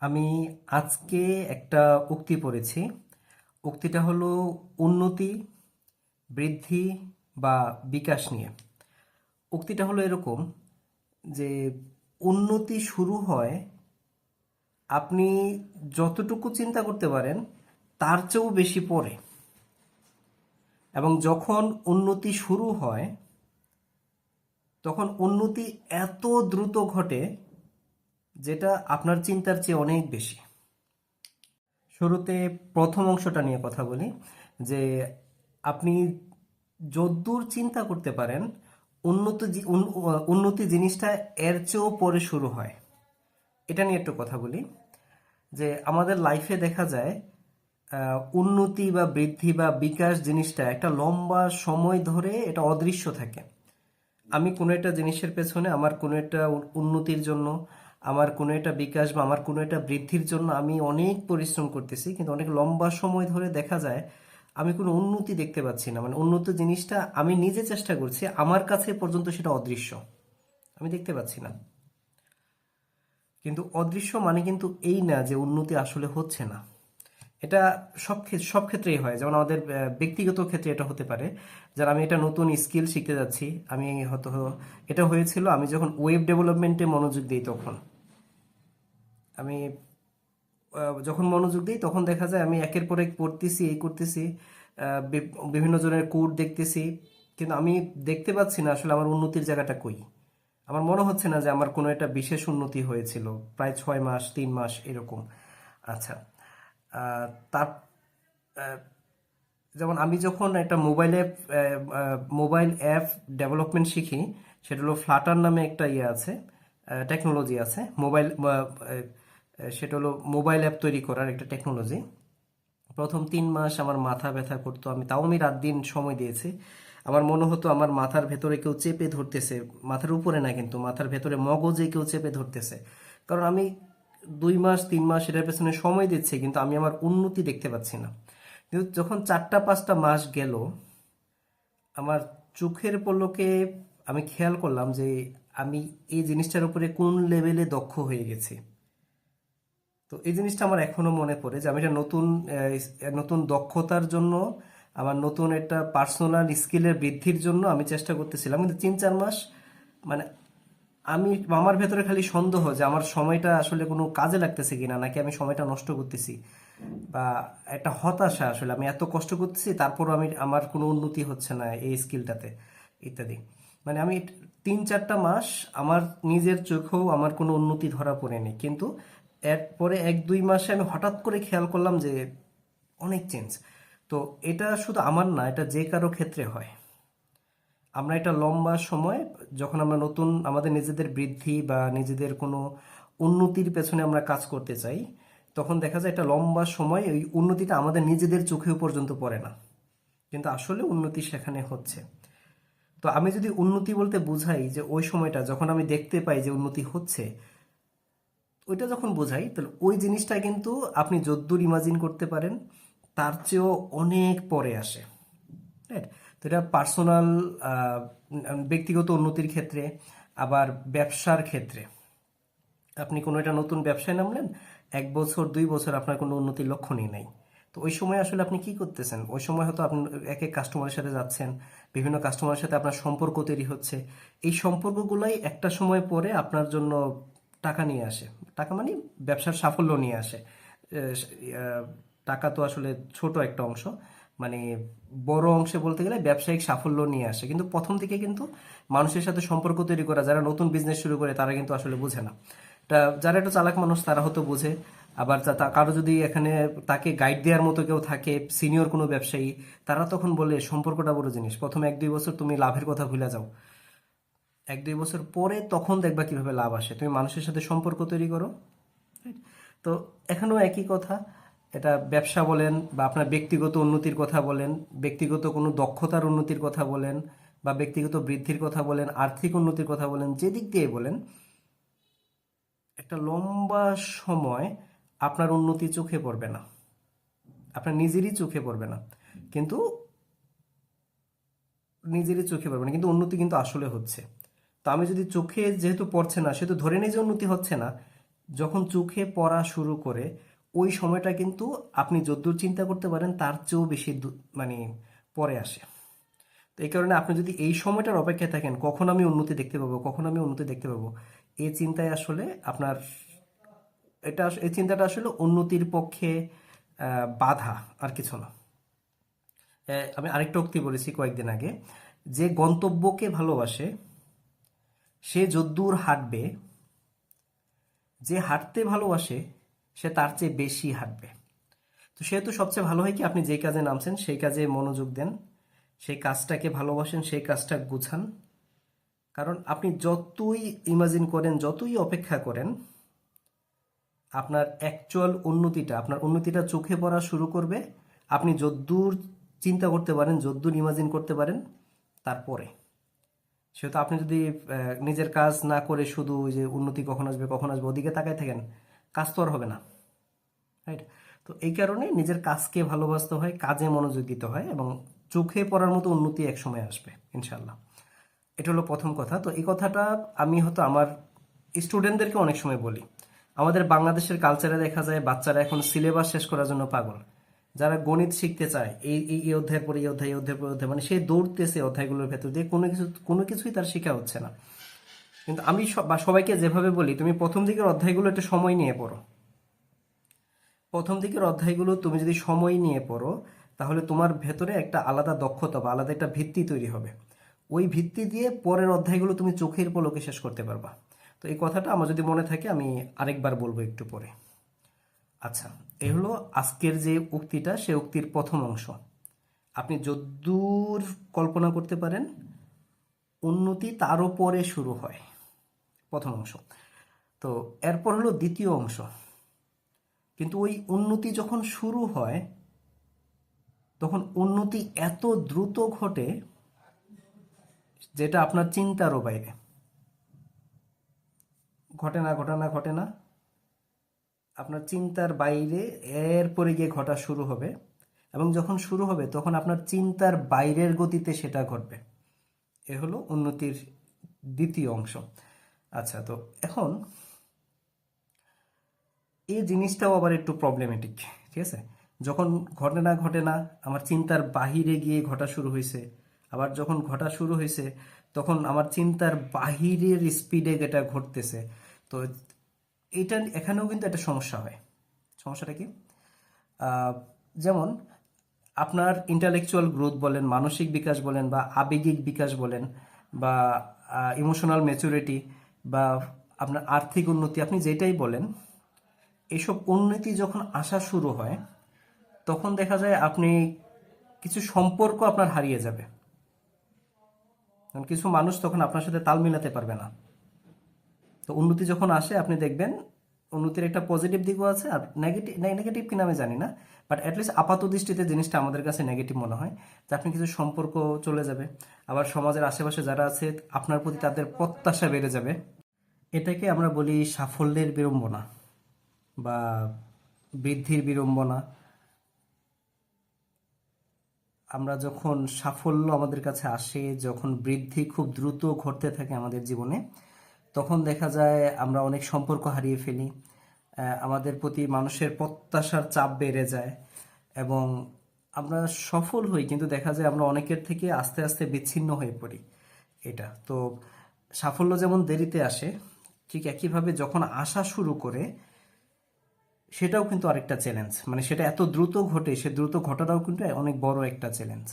আমি আজকে একটা উক্তি পড়েছি। উক্তিটা হলো উন্নতি, বৃদ্ধি বা বিকাশ নিয়ে। উক্তিটা হলো এরকম যে উন্নতি শুরু হয় আপনি যতটুকু চিন্তা করতে পারেন তার চেয়েও বেশি পরে। এবং যখন উন্নতি শুরু হয়, তখন উন্নতি এত দ্রুত ঘটে যেটা আপনার চিন্তার চেয়ে অনেক বেশি। শুরুতে প্রথম অংশটা নিয়ে কথা বলি, যে আপনি যদ্দূর চিন্তা করতে পারেন, উন্নত উন্নতি জিনিসটা এর চেয়েও পরে শুরু হয়। এটা নিয়ে একটু কথা বলি, যে আমাদের লাইফে দেখা যায় উন্নতি বা বৃদ্ধি বা বিকাশ জিনিসটা একটা লম্বা সময় ধরে এটা অদৃশ্য থাকে। আমি কোনো একটা জিনিসের পেছনে, আমার কোনো একটা উন্নতির জন্য আমার কোনো একটা বিকাশ বা আমার কোনো একটা বৃদ্ধির জন্য আমি অনেক পরিশ্রম করতেছি, কিন্তু অনেক লম্বা সময় ধরে দেখা যায় আমি কোনো উন্নতি দেখতে পাচ্ছি না। মানে উন্নত জিনিসটা আমি নিজে চেষ্টা করছি, আমার কাছে পর্যন্ত সেটা অদৃশ্য। আমি দেখতে পাচ্ছি না। কিন্তু অদৃশ্য মানে কিন্তু এই না যে উন্নতি আসলে হচ্ছে না। এটা সব সব ক্ষেত্রেই হয়। যেমন আমাদের ব্যক্তিগত ক্ষেত্রে এটা হতে পারে। যারা আমি এটা নতুন স্কিল শিখতে যাচ্ছি, আমি হয়তো, এটা হয়েছিল, আমি যখন ওয়েব ডেভেলপমেন্টে মনোযোগ দিই তখন। আমি যখন মনোযোগ দিই তখন দেখা যায় আমি একের পর এক পড়তেছি, এই করতেছি বিভিন্ন জনের কোড দেখতেছি, কিন্তু আমি দেখতে পাচ্ছি না আসলে আমার উন্নতির জায়গাটা কই। আমার মনে হচ্ছে না যে আমার কোনো একটা বিশেষ উন্নতি হয়েছিল, প্রায় ছয় মাস, তিন মাস এরকম। আচ্ছা তার যেমন আমি যখন একটা mobile app mobile app development শিখি, সেটা হলো ফ্লাটার নামে একটা ইয়ে আছে টেকনোলজি আছে, মোবাইল সেটা হলো মোবাইল অ্যাপ তৈরি করার একটা টেকনোলজি। প্রথম তিন মাস আমার মাথা ব্যথা করতো, আমি তাও আমি রাত দিন সময় দিয়েছি। আমার মনে হতো আমার মাথার ভেতরে কেউ চেপে ধরতেছে, মাথার উপরে না কিন্তু, মাথার ভেতরে মগজে কেউ চেপে ধরতেছে। কারণ আমি দুই মাস, তিন মাস এটার পেছনে সময় দিচ্ছি, কিন্তু আমি আমার উন্নতি দেখতে পাচ্ছি না। কিন্তু যখন চারটা, পাঁচটা মাস গেল, আমার চোখের পলকে আমি খেয়াল করলাম যে আমি এই জিনিসটার উপরে কোন লেভেলে দক্ষ হয়ে গেছি। তো এই জিনিসটা আমার এখনও মনে পড়ে যে আমি একটা নতুন নতুন দক্ষতার জন্য, আমার নতুন একটা পার্সোনাল স্কিলের বৃদ্ধির জন্য আমি চেষ্টা করতেছিলাম। কিন্তু তিন চার মাস মানে আমি, আমার ভেতরে খালি সন্দেহ যে আমার সময়টা আসলে কোনো কাজে লাগতেছে কিনা, নাকি আমি সময়টা নষ্ট করতেছি, বা একটা হতাশা আসলে আমি এত কষ্ট করতেছি, তারপরও আমি, আমার কোনো উন্নতি হচ্ছে না এই স্কিলটাতে ইত্যাদি। মানে আমি তিন চারটা মাস আমার নিজের চোখেও আমার কোনো উন্নতি ধরা পড়েনি। কিন্তু এরপরে এক দুই মাসে আমি হঠাৎ করে খেয়াল করলাম যে অনেক চেঞ্জ তো এটা শুধু আমার না, এটা যে কারও ক্ষেত্রে হয়। আমরা এটা লম্বা সময়, যখন আমরা নতুন, আমাদের নিজেদের বৃদ্ধি বা নিজেদের কোনো উন্নতির পেছনে আমরা কাজ করতে চাই, তখন দেখা যায় এটা লম্বা সময় ওই উন্নতিটা আমাদের নিজেদের চোখেও পর্যন্ত পড়ে না। কিন্তু আসলে উন্নতি সেখানে হচ্ছে। তো আমি যদি উন্নতি বলতে বুঝাই যে ওই সময়টা যখন আমি দেখতে পাই যে উন্নতি হচ্ছে ওইটা যখন বোঝাই, তাহলে ওই জিনিসটা কিন্তু আপনি যদ্দূর ইমাজিন করতে পারেন, তার চেয়েও অনেক পরে আসে রাইট তো এটা পার্সোনাল ব্যক্তিগত উন্নতির ক্ষেত্রে, আবার ব্যবসার ক্ষেত্রে। আপনি কোনো একটা নতুন ব্যবসায় নামলেন, এক বছর, দুই বছর আপনার কোনো উন্নতির লক্ষণই নাই। তো ওই সময় আসলে আপনি কি করতেছেন? ওই সময় হয়তো আপনি এক এক কাস্টমারের সাথে যাচ্ছেন, বিভিন্ন কাস্টমারের সাথে আপনার সম্পর্ক তৈরি হচ্ছে। এই সম্পর্কগুলাই একটা সময় পরে আপনার জন্য টাকা নিয়ে আসে। টাকা মানে ব্যবসার সাফল্য নিয়ে আসে। টাকা তো আসলে ছোট একটা অংশ। মানে বড় অংশে বলতে গেলে ব্যবসায়িক সাফল্য নিয়ে আসে। কিন্তু প্রথম থেকে কিন্তু মানুষের সাথে সম্পর্ক তৈরি করা, যারা নতুন বিজনেস শুরু করে, তারা কিন্তু আসলে বোঝে না। যারা একটু চালাক মানুষ, তারা হয়তো বোঝে। আবার কারও যদি এখানে তাকে গাইড দেওয়ার মতো কেউ থাকে সিনিয়র কোনো ব্যবসায়ী, তারা তখন বলে, সম্পর্কটা বড় জিনিস। প্রথম এক দুই বছর তুমি লাভের কথা ভুলে যাও। এক দুই বছর পরে তখন দেখবা কীভাবে লাভ আসে। তুমি মানুষের সাথে সম্পর্ক তৈরি করো তো এখানেও একই কথা। এটা ব্যবসা বলেন বা আপনার ব্যক্তিগত উন্নতির কথা বলেন, ব্যক্তিগত কোনো দক্ষতার উন্নতির কথা বলেন বা ব্যক্তিগত বৃদ্ধির কথা বলেন, আর্থিক উন্নতির কথা বলেন যে দিক দিয়ে বলেন, একটা লম্বা সময় আপনার উন্নতি চোখে পড়বে না। আপনার নিজেরই চোখে পড়বে না। কিন্তু নিজেরই চোখে পড়বে না। কিন্তু উন্নতি কিন্তু আসলে হচ্ছে। তো আমি যদি চোখে যেহেতু পড়ছে না, সেহেতু ধরে নিই যে উন্নতি হচ্ছে না, যখন চোখে পড়া শুরু করে, ওই সময়টা কিন্তু আপনি যদ্দূর চিন্তা করতে পারেন, তার চেয়েও বেশি মানে পরে আসে। তো এই কারণে আপনি যদি এই সময়টার অপেক্ষায় থাকেন, কখন আমি উন্নতি দেখতে পাবো, কখন আমি উন্নতি দেখতে পাবো এই চিন্তায় আসলে আপনার, এটা এই চিন্তাটা আসলে উন্নতির পক্ষে বাধা আর কিছু না। আমি আরেকটা উক্তি বলেছি কয়েকদিন আগে। যে গন্তব্যকে ভালোবাসে সে যদ্দূর হাঁটবে, যে হাঁটতে ভালোবাসে, সে তার চেয়ে বেশি হাঁটবে। তো সেহেতু সবচেয়ে ভালো হয় কি, আপনি যে কাজে নামছেন, সেই কাজে মনোযোগ দেন সেই কাজটাকে ভালোবাসেন সেই কাজটা গুছান। কারণ আপনি যতই ইমাজিন করেন, যতই অপেক্ষা করেন, আপনার অ্যাকচুয়াল উন্নতিটা, আপনার উন্নতিটা চোখে পড়া শুরু করবে। আপনি যদ্দূর চিন্তা করতে পারেন, যদ্দূর ইমাজিন করতে পারেন, তারপরে। সেহেতু আপনি যদি নিজের কাজ না করে শুধু যে উন্নতি কখন আসবে কখন আসবে, ওদিকে তাকায় থাকেন, কাজ তো আর হবে না রাইট তো এই কারণে নিজের কাজকে ভালোবাসতে হয়, কাজে মনোযোগ দিতে হয় এবং চোখে পড়ার মতো উন্নতি একসময় আসবে ইনশাল্লাহ এটা হলো প্রথম কথা। তো এই কথাটা আমি হয়তো আমার স্টুডেন্টদেরকে অনেক সময় বলি। আমাদের বাংলাদেশের কালচারে দেখা যায়, বাচ্চারা এখন সিলেবাস শেষ করার জন্য পাগল। যারা গণিত শিখতে চায়, এই এই অধ্যায়ের পরে, এই অধ্যায়, এই অধ্যায়ের পরে অধ্যায় মানে সে দৌড়তেছে অধ্যায়গুলোর ভেতর দিয়ে, কোনো কিছু, কোনো কিছুই তার শেখা হচ্ছে না। কিন্তু আমি বা সবাইকে যেভাবে বলি, তুমি প্রথম দিকের অধ্যায়গুলো একটু সময় নিয়ে পড়ো। প্রথম দিকের অধ্যায়গুলো তুমি যদি সময় নিয়ে পড়ো, তাহলে তোমার ভেতরে একটা আলাদা দক্ষতা বা আলাদা একটা ভিত্তি তৈরি হবে। ওই ভিত্তি দিয়ে পরের অধ্যায়গুলো তুমি চোখের পলকে শেষ করতে পারবা। তো এই কথাটা আমার যদি মনে থাকে, আমি আরেকবার বলব একটু পরে। আচ্ছা এই হলো আজকের যে উক্তিটা, সে উক্তির প্রথম অংশ। আপনি যদ্দূর কল্পনা করতে পারেন, উন্নতি তার পরে শুরু হয়। প্রথম অংশ। তো, এরপর হলো দ্বিতীয় অংশ। কিন্তু ওই উন্নতি যখন শুরু হয়, তখন উন্নতি এত দ্রুত ঘটে, যেটা আপনার চিন্তারও বাইরে। ঘটে না ঘটে না ঘটে না। আপনার চিন্তার বাইরে এরপরে গিয়ে ঘটা শুরু হবে এবং যখন শুরু হবে তখন আপনার চিন্তার বাইরের গতিতে সেটা ঘটবে। এ হলো উন্নতির দ্বিতীয় অংশ। আচ্ছা তো এখন এই জিনিসটাও আবার একটু প্রবলেমেটিক ঠিক আছে? যখন ঘটে না ঘটে না আমার চিন্তার বাহিরে গিয়ে ঘটা শুরু হয়েছে, আবার যখন ঘটা শুরু হয়েছে তখন আমার চিন্তার বাহিরের স্পিডে এটা ঘটতেছে। তো এটা এখানেও কিন্তু একটা সমস্যা হয়। সমস্যাটা কি? যেমন আপনার ইন্টালেকচুয়াল গ্রোথ বলেন, মানসিক বিকাশ বলেন, বা আবেগিক বিকাশ বলেন, বা ইমোশনাল ম্যাচুরিটি বা আপনার আর্থিক উন্নতি, আপনি যেটাই বলেন, এসব উন্নতি যখন আসা শুরু হয়, তখন দেখা যায় আপনি কিছু সম্পর্ক আপনার হারিয়ে যাবে। কিছু মানুষ তখন আপনার সাথে তাল মিলাতে পারবে না। তো উন্নতি যখন আসে, আপনি দেখবেন উন্নতির একটা পজিটিভ দিকও আছে আর নেগেটিভ নেগেটিভ কিনা আমি জানি না বাট অ্যাটলিস্ট আপাত দৃষ্টিতে জিনিসটা আমাদের কাছে নেগেটিভ মনে হয়, যে আপনি কিছু সম্পর্ক চলে যাবে, আবার সমাজের আশেপাশে যারা আছে, আপনার প্রতি তাদের প্রত্যাশা বেড়ে যাবে। এটাকে আমরা বলি সাফল্যের বিড়ম্বনা বা বৃদ্ধির বিড়ম্বনা। আমরা যখন সাফল্য আমাদের কাছে আসে, যখন বৃদ্ধি খুব দ্রুত ঘটতে থাকে আমাদের জীবনে তখন দেখা যায় আমরা অনেক সম্পর্ক হারিয়ে ফেলি। আমাদের প্রতি মানুষের প্রত্যাশার চাপ বেড়ে যায় এবং আমরা সফল হই, কিন্তু দেখা যায় আমরা অনেকের থেকে আস্তে আস্তে বিচ্ছিন্ন হয়ে পড়ি এটা। তো সাফল্য যেমন দেরিতে আসে, ঠিক একইভাবে যখন আসা শুরু করে, সেটাও কিন্তু আরেকটা চ্যালেঞ্জ মানে সেটা এত দ্রুত ঘটে, সে দ্রুত ঘটাটাও কিন্তু অনেক বড় একটা চ্যালেঞ্জ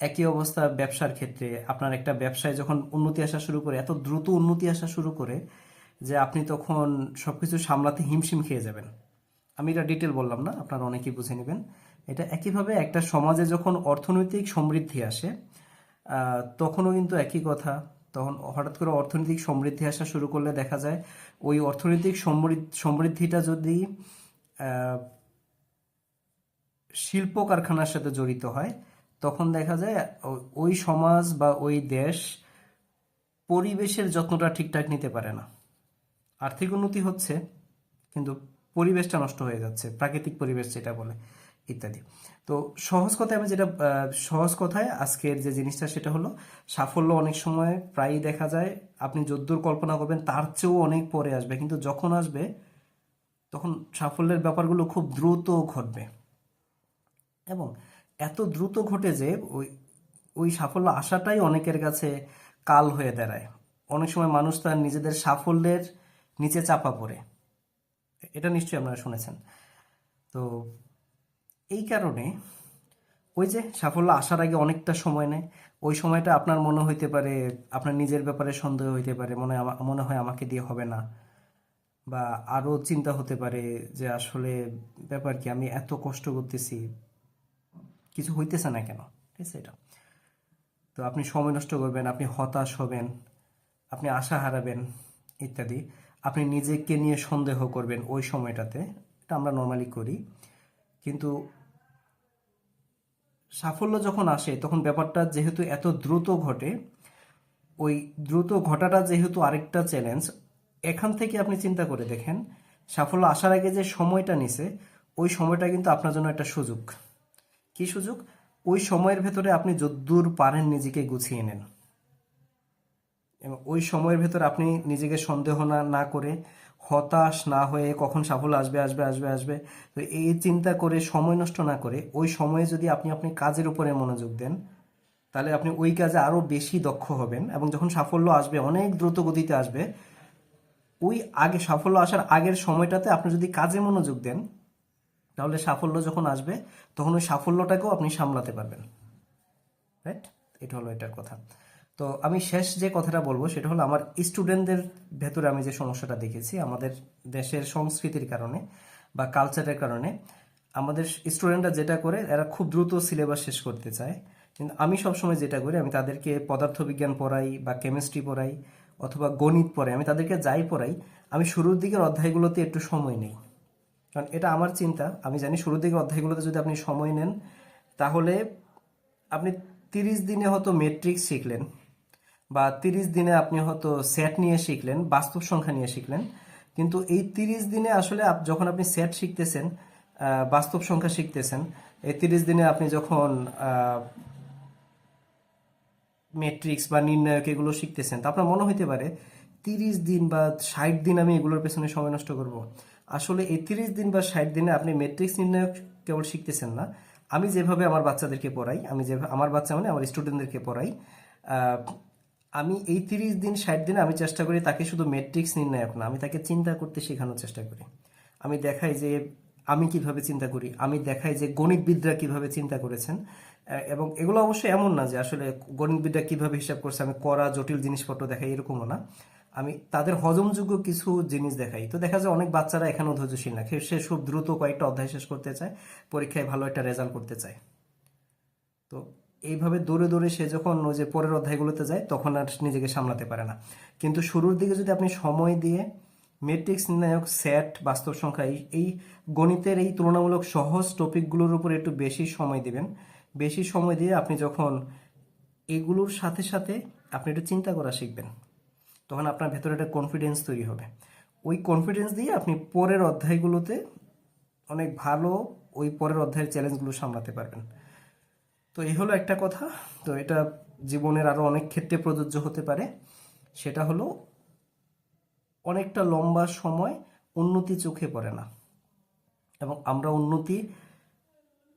একই অবস্থা ব্যবসার ক্ষেত্রে। আপনার একটা ব্যবসায় যখন উন্নতি আসা শুরু করে, এত দ্রুত উন্নতি আসা শুরু করে যে আপনি তখন সবকিছু সামলাতে হিমশিম খেয়ে যাবেন। আমি এটা ডিটেল বললাম না, আপনারা অনেকেই বুঝে নেবেন। এটা একইভাবে একটা সমাজে যখন অর্থনৈতিক সমৃদ্ধি আসে তখনও কিন্তু একই কথা। তখন হঠাৎ করে অর্থনৈতিক সমৃদ্ধি আসা শুরু করলে দেখা যায় ওই অর্থনৈতিক সমৃদ্ধ সমৃদ্ধিটা যদি শিল্প কারখানার সাথে জড়িত হয় তখন দেখা যায় ওই সমাজ বা ওই দেশ পরিবেশের যত্নটা ঠিকঠাক নিতে পারে না। আর্থিক উন্নতি হচ্ছে, কিন্তু পরিবেশটা নষ্ট হয়ে যাচ্ছে, প্রাকৃতিক পরিবেশ যেটা বলে, ইত্যাদি। তো সহজ কথায় আমি যেটা সহজ কথায় আজকের যে জিনিসটা সেটা হলো, সাফল্য অনেক সময় প্রায়ই দেখা যায়, আপনি যদ্দূর কল্পনা করবেন তার চেয়েও অনেক পরে আসবে, কিন্তু যখন আসবে, তখন সাফল্যের ব্যাপারগুলো খুব দ্রুত ঘটবে। এবং এত দ্রুত ঘটে যে ওই ওই সাফল্য আসাটাই অনেকের কাছে কাল হয়ে দাঁড়ায়। অনেক সময় মানুষ তার নিজেদের সাফল্যের নিচে চাপা পড়ে। এটা নিশ্চয়ই আপনারা শুনেছেন। তো এই কারণে ওই যে সাফল্য আসার আগে অনেকটা সময় নেয়, ওই সময়টা আপনার মনে হইতে পারে, আপনার নিজের ব্যাপারে সন্দেহ হইতে পারে, মনে মনে হয় আমাকে দিয়ে হবে না। বা আরও চিন্তা হতে পারে যে আসলে ব্যাপার কি, আমি এত কষ্ট করতেছি কিছু হইতেছে না কেন? ঠিক আছে এটা। তো আপনি সময় নষ্ট করবেন, আপনি হতাশ হবেন, আপনি আশা হারাবেন ইত্যাদি। আপনি নিজেকে নিয়ে সন্দেহ করবেন ওই সময়টাতে। এটা আমরা নর্মালি করি। কিন্তু সাফল্য যখন আসে, তখন ব্যাপারটা যেহেতু এত দ্রুত ঘটে, ওই দ্রুত ঘটাটা যেহেতু আরেকটা চ্যালেঞ্জ এখান থেকে আপনি চিন্তা করে দেখেন, সাফল্য আসার আগে যে সময়টা নিছে, ওই সময়টা কিন্তু আপনার জন্য একটা সুযোগ। কি সুযোগ? ওই সময়ের ভেতরে আপনি যদ্দূর পারেন নিজেকে গুছিয়ে নেন। এবং ওই সময়ের ভেতর আপনি নিজেকে সন্দেহ না না করে হতাশ না হয়ে কখন সাফল্য আসবে আসবে আসবে আসবে, তো এই চিন্তা করে, সময় নষ্ট না করে ওই সময়ে যদি আপনি আপনি কাজের উপরে মনোযোগ দেন, তাহলে আপনি ওই কাজে আরও বেশি দক্ষ হবেন এবং যখন সাফল্য আসবে, অনেক দ্রুত গতিতে আসবে, ওই আগে সাফল্য আসার আগের সময়টাতে আপনি যদি কাজে মনোযোগ দেন তাহলে সাফল্য যখন আসবে, তখন ওই সাফল্যটাকেও আপনি সামলাতে পারবেন। রাইট এটা হলো এটার কথা। তো আমি শেষ যে কথাটা বলব, সেটা হলো আমার স্টুডেন্টদের ভেতরে আমি যে সমস্যাটা দেখেছি, আমাদের দেশের সংস্কৃতির কারণে বা কালচারের কারণে, আমাদের স্টুডেন্টরা যেটা করে, এরা খুব দ্রুত সিলেবাস শেষ করতে চায়। কিন্তু আমি সবসময় যেটা করি, আমি তাদেরকে পদার্থবিজ্ঞান পড়াই বা কেমিস্ট্রি পড়াই অথবা গণিত পড়াই, আমি তাদেরকে যাই পড়াই, আমি শুরুর দিকের অধ্যায়গুলোতে একটু সময় নেই। কারণ এটা আমার চিন্তা। আমি জানি শুরুর দিকের অধ্যায়গুলোতে যদি আপনি সময় নেন, তাহলে আপনি তিরিশ দিনে হয়তো মেট্রিক্স শিখলেন বা তিরিশ দিনে আপনি হয়তো সেট নিয়ে শিখলেন, বাস্তব সংখ্যা নিয়ে শিখলেন। কিন্তু এই তিরিশ দিনে আসলে যখন আপনি সেট শিখতেছেন বাস্তব সংখ্যা শিখতেছেন, এই তিরিশ দিনে আপনি যখন মেট্রিক্স বা নির্ণায়ক এগুলো শিখতেছেন, তো আপনার মনে হইতে পারে তিরিশ দিন বা ষাট দিন আমি এগুলোর পেছনে সময় নষ্ট করব। আসলে এই তিরিশ দিন বা ষাট দিনে আপনি মেট্রিক্স নির্ণয় কেবল শিখতেছেন না। আমি যেভাবে আমার বাচ্চাদেরকে পড়াই, আমি যে, আমার বাচ্চা মানে আমার স্টুডেন্টদেরকে পড়াই আমি এই তিরিশ দিন, ষাট দিনে আমি চেষ্টা করি তাকে শুধু মেট্রিক্স নির্ণায়ক না, আমি তাকে চিন্তা করতে শেখানোর চেষ্টা করি। আমি দেখাই যে, আমি কীভাবে চিন্তা করি, আমি দেখাই যে গণিতবিদরা কীভাবে চিন্তা করেছেন এবং এগুলো অবশ্যই এমন না যে আসলে গণিতবিদরা কীভাবে হিসাব করছে, আমি করা জটিল জিনিসপত্র দেখাই, এরকমও না। আমি তাদের হজমযোগ্য কিছু জিনিস দেখাই। তো দেখা যায় অনেক বাচ্চারা এখনও ধৈর্যশীল না। সে- খুব দ্রুত কয়েকটা অধ্যায় শেষ করতে চায়, পরীক্ষায় ভালো একটা রেজাল্ট করতে চায়। তো এইভাবে দৌড়ে দৌড়ে সে যখন ওই যে পরের অধ্যায়গুলোতে যায়, তখন আর নিজেকে সামলাতে পারে না। কিন্তু শুরুর দিকে যদি আপনি সময় দিয়ে মেট্রিক্স নির্ণায়ক স্যাট বাস্তব সংখ্যা, এই এই গণিতের এই তুলনামূলক সহজ টপিকগুলোর উপর একটু বেশি সময় দিবেন। বেশি সময় দিয়ে আপনি যখন এগুলোর সাথে সাথে আপনি একটু চিন্তা করা শিখবেন। তখন আপনার ভেতরে একটা কনফিডেন্স তৈরি হবে। ওই কনফিডেন্স দিয়ে আপনি পরের অধ্যায়গুলোতে অনেক ভালো ওই পরের অধ্যায়ের চ্যালেঞ্জগুলো সামলাতে পারবেন। তো এই হলো একটা কথা। তো এটা জীবনের আরও অনেক ক্ষেত্রে প্রযোজ্য হতে পারে। সেটা হলো অনেকটা লম্বা সময় উন্নতি চোখে পড়ে না। এবং আমরা উন্নতি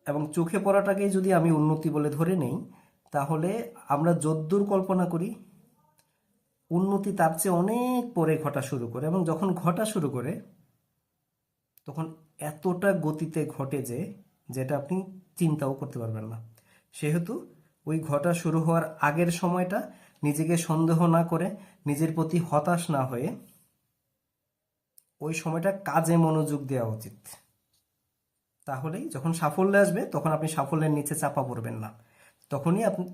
এবং চোখে পড়াটাকেই যদি আমি উন্নতি বলে ধরে নেই, তাহলে আমরা যদ্দূর কল্পনা করি উন্নতি তার চেয়ে অনেক পরে ঘটা শুরু করে এবং যখন ঘটা শুরু করে, তখন এতটা গতিতে ঘটে যে, যেটা আপনি চিন্তাও করতে পারবেন না। সেহেতু ওই ঘটা শুরু হওয়ার আগের সময়টা নিজেকে সন্দেহ না করে, নিজের প্রতি হতাশ না হয়ে ওই সময়টা কাজে মনোযোগ দেওয়া উচিত। তাহলেই যখন সাফল্য আসবে, তখন আপনি সাফল্যের নিচে চাপা পড়বেন না। তখনই আপনি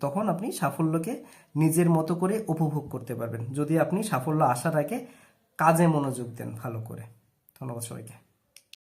তখন আপনি সাফল্যকে নিজের মতো করে উপভোগ করতে পারবেন। যদি আপনি সাফল্য আসার আগে কাজে মনোযোগ দেন ভালো করে। ধন্যবাদ সবাইকে।